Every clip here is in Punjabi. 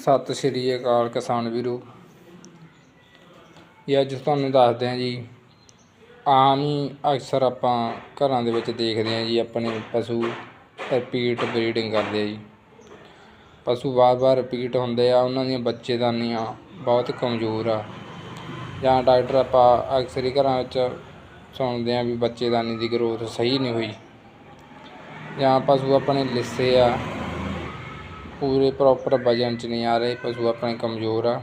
ਸਤਿ ਸ਼੍ਰੀ ਅਕਾਲ ਕਿਸਾਨ ਵੀਰੋ। ਇਹ ਅੱਜ ਤੁਹਾਨੂੰ ਦੱਸਦੇ ਹਾਂ ਜੀ, ਆਮ ਹੀ ਅਕਸਰ ਆਪਾਂ ਘਰਾਂ ਦੇ ਵਿੱਚ ਦੇਖਦੇ ਹਾਂ ਜੀ, ਆਪਣੇ ਪਸ਼ੂ ਰਿਪੀਟ ਬਰੀਡਿੰਗ ਕਰਦੇ ਆ ਜੀ। ਪਸ਼ੂ ਵਾਰ-ਵਾਰ ਰਿਪੀਟ ਹੁੰਦੇ ਆ, ਉਹਨਾਂ ਦੀਆਂ ਬੱਚੇਦਾਨੀਆਂ ਬਹੁਤ ਕਮਜ਼ੋਰ ਆ। ਜਾਂ ਡਾਕਟਰ ਆਪਾਂ ਅਕਸਰ ਹੀ ਘਰਾਂ ਵਿੱਚ ਸੁਣਦੇ ਆ ਵੀ ਬੱਚੇਦਾਨੀ ਦੀ ਗਰੋਥ ਸਹੀ ਨਹੀਂ ਹੋਈ। ਜਾਂ ਪਸ਼ੂ ਆਪਣੇ ਲਿੱਸੇ ਆ ਪੂਰੇ ਪ੍ਰੋਪਰ ਵਜਨ ਚ ਨਹੀਂ ਆ ਰਹੇ, ਪਸ਼ੂ ਆਪਣੇ ਕਮਜ਼ੋਰ ਆ।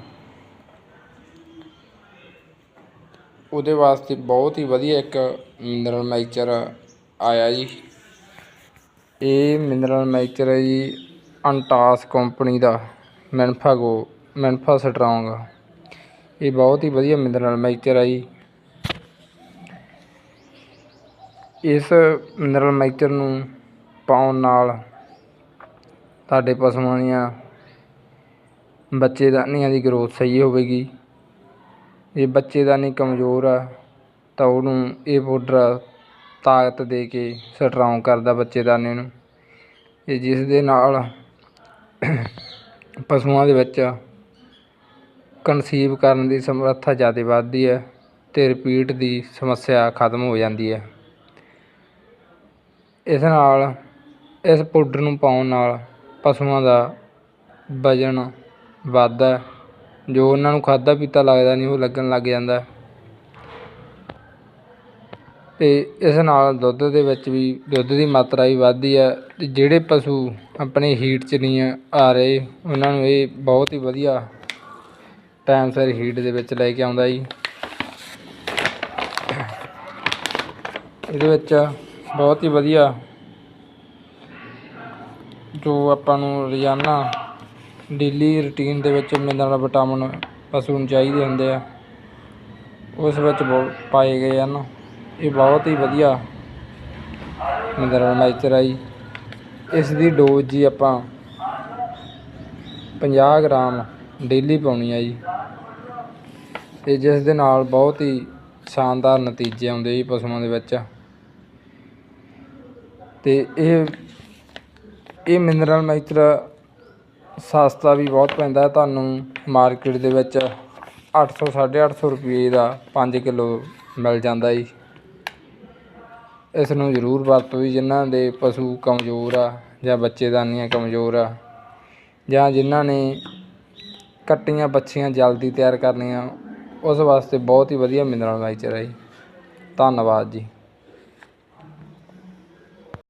ਉਹਦੇ ਵਾਸਤੇ ਬਹੁਤ ਹੀ ਵਧੀਆ ਇੱਕ ਮਿਨਰਲ ਮੈਚਰ ਆਇਆ ਜੀ। ਇਹ ਮਿਨਰਲ ਮੈਚਰ ਹੈ ਜੀ ਅੰਟਾਸ ਕੰਪਨੀ ਦਾ ਮੈਨਫਾਗੋ ਮੈਨਫਾ ਸਟਰੋਂਗ ਇਹ ਬਹੁਤ ਹੀ ਵਧੀਆ ਮਿਨਰਲ ਮੈਚਰ ਹੈ ਜੀ। ਇਸ ਮਿਨਰਲ ਮੈਚਰ ਨੂੰ ਪਾਉਣ ਨਾਲ ਤੁਹਾਡੇ ਪਸ਼ੂਆਂ ਦੀਆਂ ਬੱਚੇਦਾਨੀਆਂ ਦੀ ਗਰੋਥ ਸਹੀ ਹੋਵੇਗੀ। ਜੇ ਬੱਚੇਦਾਨੀ ਕਮਜ਼ੋਰ ਆ, ਤਾਂ ਉਹਨੂੰ ਇਹ ਪਾਊਡਰ ਤਾਕਤ ਦੇ ਕੇ ਸਟਰੋਂਗ ਕਰਦਾ ਬੱਚੇਦਾਨੇ ਨੂੰ। ਇਹ ਜਿਸ ਦੇ ਨਾਲ ਪਸ਼ੂਆਂ ਦੇ ਵਿੱਚ ਕਨਸੀਵ ਕਰਨ ਦੀ ਸਮਰੱਥਾ ਜ਼ਿਆਦਾ ਵੱਧਦੀ ਹੈ ਅਤੇ ਰਿਪੀਟ ਦੀ ਸਮੱਸਿਆ ਖਤਮ ਹੋ ਜਾਂਦੀ ਹੈ। ਇਸ ਨਾਲ, ਇਸ ਪਾਊਡਰ ਨੂੰ ਪਾਉਣ ਨਾਲ ਪਸ਼ੂਆਂ ਦਾ ਵਜਨ ਵੱਧਦਾ ਜੋ ਉਹਨਾਂ ਨੂੰ ਖਾਧਾ ਪੀਤਾ ਲੱਗਦਾ ਨਹੀਂ, ਉਹ ਲੱਗਣ ਲੱਗ ਜਾਂਦਾ ਅਤੇ ਇਸ ਨਾਲ ਦੁੱਧ ਦੇ ਵਿੱਚ ਵੀ ਦੁੱਧ ਦੀ ਮਾਤਰਾ ਵੀ ਵੱਧਦੀ ਹੈ ਅਤੇ ਜਿਹੜੇ ਪਸ਼ੂ ਆਪਣੇ ਹੀਟ 'ਚ ਨਹੀਂ ਆ ਰਹੇ, ਉਹਨਾਂ ਨੂੰ ਇਹ ਬਹੁਤ ਹੀ ਵਧੀਆ ਟਾਈਮ ਸਿਰ ਹੀਟ ਦੇ ਵਿੱਚ ਲੈ ਕੇ ਆਉਂਦਾ ਜੀ। ਇਹਦੇ ਵਿੱਚ ਬਹੁਤ ਹੀ ਵਧੀਆ ਜੋ ਆਪਾਂ ਨੂੰ ਰੋਜ਼ਾਨਾ ਡੇਲੀ ਰੂਟੀਨ ਦੇ ਵਿੱਚ ਮਿਨਰਲ ਵਿਟਾਮਿਨ ਪਸ਼ੂ ਨੂੰ ਚਾਹੀਦੇ ਹੁੰਦੇ ਆ, ਉਸ ਵਿੱਚ ਬਹੁਤ ਪਾਏ ਗਏ ਹਨ। ਇਹ ਬਹੁਤ ਹੀ ਵਧੀਆ ਮਿਨਰਲ ਮੈਚਰ ਆ ਜੀ। ਇਸ ਦੀ ਡੋਜ਼ ਜੀ ਆਪਾਂ 50 ਗ੍ਰਾਮ ਡੇਲੀ ਪਾਉਣੀ ਆ ਜੀ। ਤੇ ਜਿਸ ਦੇ ਨਾਲ ਬਹੁਤ ਹੀ ਸ਼ਾਨਦਾਰ ਨਤੀਜੇ ਆਉਂਦੇ ਜੀ ਪਸ਼ੂਆਂ ਦੇ ਵਿੱਚ। ਤੇ ਇਹ ਇਹ ਮਿਨਰਲ ਮੈਚਰ ਸਸਤਾ ਵੀ ਬਹੁਤ ਪੈਂਦਾ ਹੈ। ਤੁਹਾਨੂੰ ਮਾਰਕੀਟ ਦੇ ਵਿੱਚ 800 850 ਰੁਪਏ ਦਾ 5 ਕਿਲੋ ਮਿਲ ਜਾਂਦਾ ਜੀ। ਇਸ ਨੂੰ ਜ਼ਰੂਰ ਵਰਤੋ ਜੀ। ਜਿਨ੍ਹਾਂ ਦੇ ਪਸ਼ੂ ਕਮਜ਼ੋਰ ਆ ਜਾਂ ਬੱਚੇਦਾਨੀਆਂ ਕਮਜ਼ੋਰ ਆ ਜਾਂ ਜਿਨ੍ਹਾਂ ਨੇ ਕੱਟੀਆਂ ਬੱਚੀਆਂ ਜਲਦੀ ਤਿਆਰ ਕਰਨੀਆਂ, ਉਸ ਵਾਸਤੇ ਬਹੁਤ ਹੀ ਵਧੀਆ ਮਿਨਰਲ ਮਾਈਚਰ ਹੈ ਜੀ। ਧੰਨਵਾਦ ਜੀ।